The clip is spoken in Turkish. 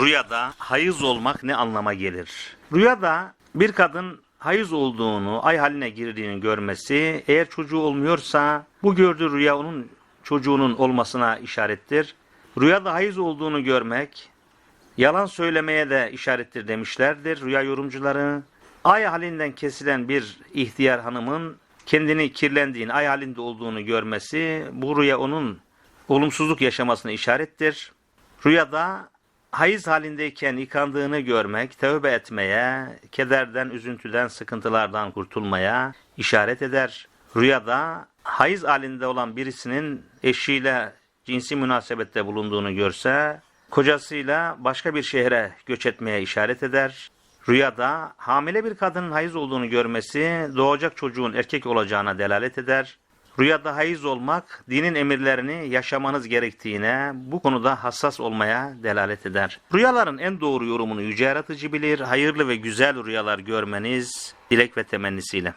Rüyada hayız olmak ne anlama gelir? Rüyada bir kadın hayız olduğunu, ay haline girdiğini görmesi, eğer çocuğu olmuyorsa bu gördüğü rüya onun çocuğunun olmasına işarettir. Rüyada hayız olduğunu görmek, yalan söylemeye de işarettir demişlerdir rüya yorumcuları. Ay halinden kesilen bir ihtiyar hanımın kendini kirlendiğini, ay halinde olduğunu görmesi bu rüya onun olumsuzluk yaşamasına işarettir. Rüyada hayız halindeyken yıkandığını görmek, tövbe etmeye, kederden, üzüntüden, sıkıntılardan kurtulmaya işaret eder. Rüyada hayız halinde olan birisinin eşiyle cinsi münasebette bulunduğunu görse, kocasıyla başka bir şehre göç etmeye işaret eder. Rüyada hamile bir kadının hayız olduğunu görmesi, doğacak çocuğun erkek olacağına delalet eder. Rüyada hayız olmak, dinin emirlerini yaşamanız gerektiğine, bu konuda hassas olmaya delalet eder. Rüyaların en doğru yorumunu yüce yaratıcı bilir. Hayırlı ve güzel rüyalar görmeniz dilek ve temennisiyle.